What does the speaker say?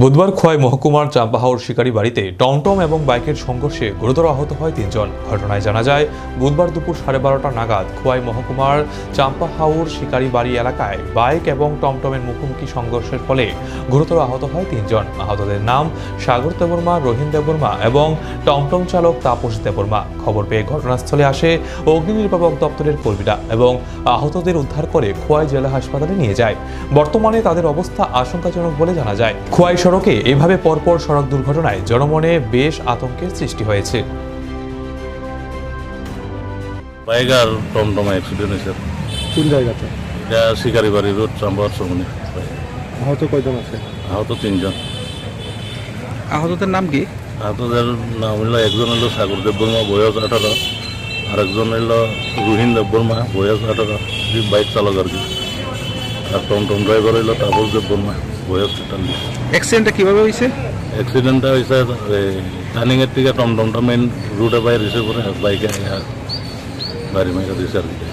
বুধবার খোয়াই মহকুমার চাম্পাহাওর শিকারি বাড়িতে টমটম এবং বাইকের সংঘর্ষে গুরুতর আহত হয় তিনজন। ঘটনায় জানা যায়, বুধবার দুপুর সাড়ে বারোটা নাগাদ খোয়াই মহকুমার চাম্পাহাওর শিকারি বাড়ি এলাকায় বাইক এবং টমটমের মুখোমুখি সংঘর্ষের ফলে গুরুতর আহত হয় তিনজন। আহতদের নাম সাগর দেবর্মা রহিম দেবর্মা এবং টমটম চালক তাপস দেববর্মা। খবর পেয়ে ঘটনাস্থলে আসে অগ্নি নির্বাপক দপ্তরের কর্মীরা এবং আহতদের উদ্ধার করে খোয়াই জেলা হাসপাতালে নিয়ে যায়। বর্তমানে তাদের অবস্থা আশঙ্কাজনক বলে জানা যায়। খোয়াই সড়কে এভাবে পরপর সড়ক দুর্ঘটনায় জনমনে বেশ আতঙ্কের সৃষ্টি হয়েছে। বাইক আর টমটম অ্যাক্সিডেন্ট হয়েছে। কোন জায়গাতে? এটা শিকারি বাড়ি রোড চাম্বার সমনি আহত কয়জন আছে? আহত তিনজন। আহতদের নাম কি? আহতদের নাম হইল একজন হইল সাগর দেববর্মা বয়স আঠারো। আরেকজন হইল রুহিন দেববর্মা বয়স আঠারো। বাইক চালক আর কি। আর টমটম ড্রাইভার হইল তাপস দেববর্মা। অ্যাক্সিডেন্টটা কীভাবে হয়েছে? অ্যাক্সিডেন্টটা হয়েছে টার্নিংয়ের থেকে টমটমটা মেন রুটে বাইরে এসে পরে বাইকে বাড়ি মেরে দিয়েছে আর কি।